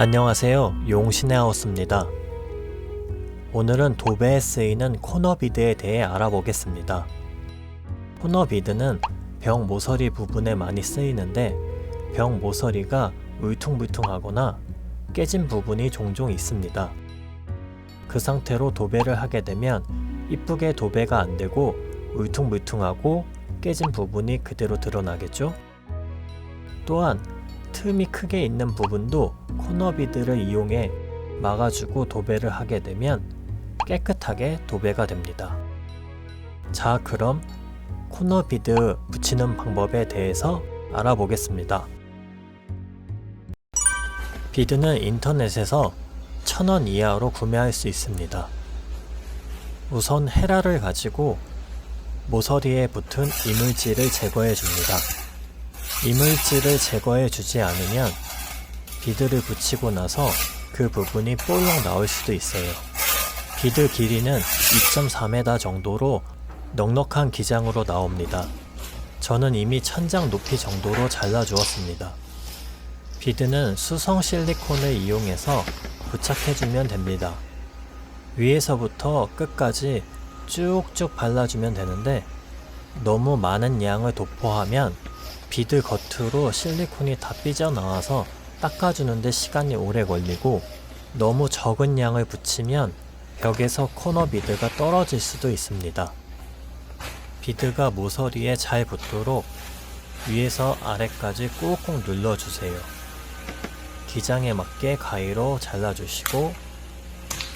안녕하세요. 용신의 하우스입니다. 오늘은 도배에 쓰이는 코너비드에 대해 알아보겠습니다. 코너비드는 벽 모서리 부분에 많이 쓰이는데 벽 모서리가 울퉁불퉁하거나 깨진 부분이 종종 있습니다. 그 상태로 도배를 하게 되면 이쁘게 도배가 안 되고 울퉁불퉁하고 깨진 부분이 그대로 드러나겠죠? 또한 틈이 크게 있는 부분도 코너비드를 이용해 막아주고 도배를 하게 되면 깨끗하게 도배가 됩니다. 자, 그럼 코너비드 붙이는 방법에 대해서 알아보겠습니다. 비드는 인터넷에서 1000원 이하로 구매할 수 있습니다. 우선 헤라를 가지고 모서리에 붙은 이물질을 제거해 줍니다. 이물질을 제거해 주지 않으면 비드를 붙이고 나서 그 부분이 볼록 나올 수도 있어요. 비드 길이는 2.4m 정도로 넉넉한 기장으로 나옵니다. 저는 이미 천장 높이 정도로 잘라 주었습니다. 비드는 수성 실리콘을 이용해서 부착해주면 됩니다. 위에서부터 끝까지 쭉쭉 발라주면 되는데 너무 많은 양을 도포하면 비드 겉으로 실리콘이 다 삐져나와서 닦아주는데 시간이 오래 걸리고 너무 적은 양을 붙이면 벽에서 코너 비드가 떨어질 수도 있습니다. 비드가 모서리에 잘 붙도록 위에서 아래까지 꾹꾹 눌러주세요. 기장에 맞게 가위로 잘라주시고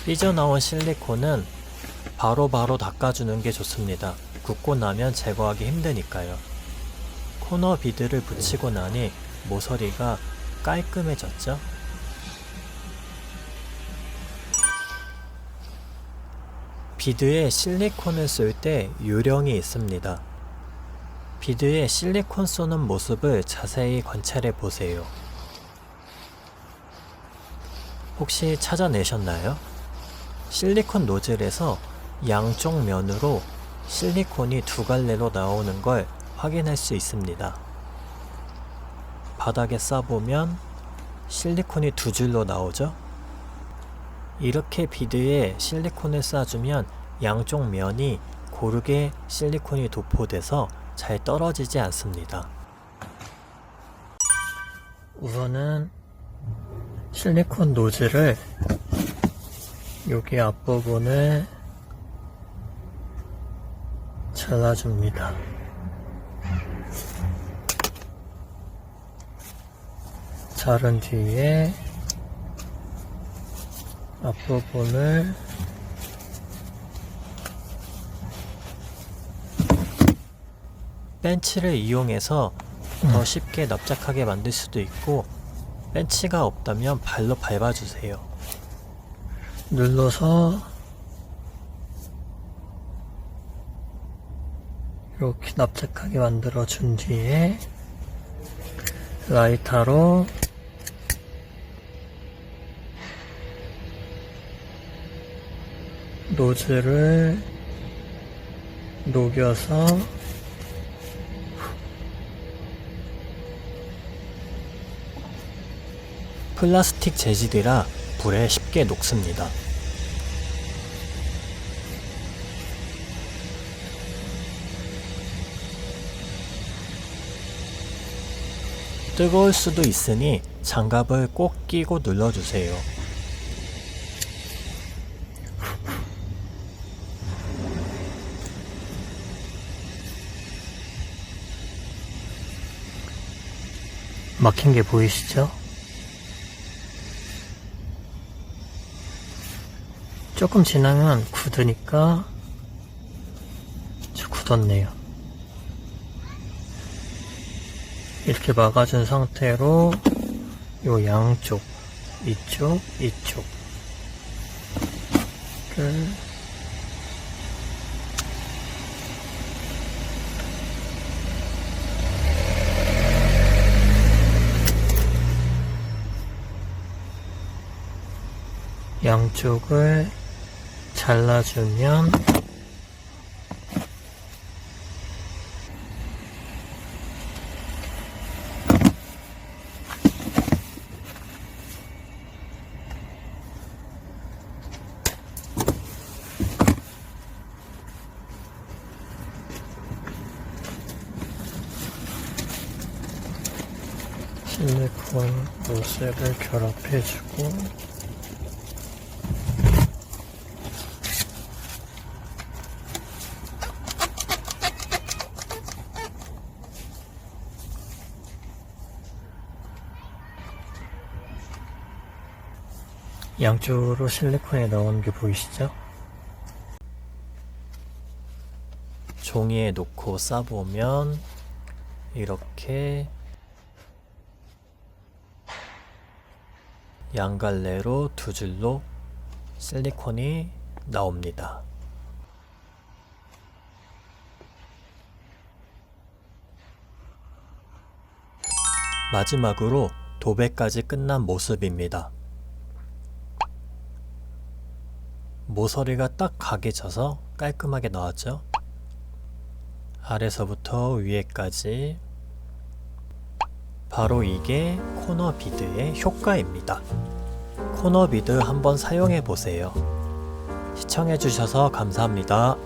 삐져나온 실리콘은 바로바로 닦아주는 게 좋습니다. 굽고 나면 제거하기 힘드니까요. 코너 비드를 붙이고 나니 모서리가 깔끔해졌죠? 비드에 실리콘을 쓸 때 요령이 있습니다. 비드에 실리콘 쏘는 모습을 자세히 관찰해 보세요. 혹시 찾아내셨나요? 실리콘 노즐에서 양쪽 면으로 실리콘이 두 갈래로 나오는 걸 확인할 수 있습니다. 바닥에 싸보면 실리콘이 두 줄로 나오죠? 이렇게 비드에 실리콘을 싸주면 양쪽 면이 고르게 실리콘이 도포돼서 잘 떨어지지 않습니다. 우선은 실리콘 노즐을 여기 앞부분을 잘라줍니다. 자른 뒤에 앞부분을 벤치를 이용해서 더 쉽게 납작하게 만들 수도 있고 벤치가 없다면 발로 밟아주세요. 눌러서 이렇게 납작하게 만들어 준 뒤에 라이터로 노즐을 녹여서 플라스틱 재질이라 불에 쉽게 녹습니다. 뜨거울 수도 있으니 장갑을 꼭 끼고 눌러주세요. 막힌 게 보이시죠? 조금 지나면 굳으니까 저 굳었네요. 이렇게 막아준 상태로 요 양쪽 이쪽 이쪽 를 양쪽을 잘라주면 실리콘 물색을 결합해주고 양쪽으로 실리콘에 넣은 게 보이시죠? 종이에 놓고 싸보면 이렇게 양갈래로 두 줄로 실리콘이 나옵니다. 마지막으로 도배까지 끝난 모습입니다. 모서리가 딱 각해져서 깔끔하게 나왔죠? 아래서부터 위에까지 바로 이게 코너 비드의 효과입니다. 코너 비드 한번 사용해 보세요. 시청해 주셔서 감사합니다.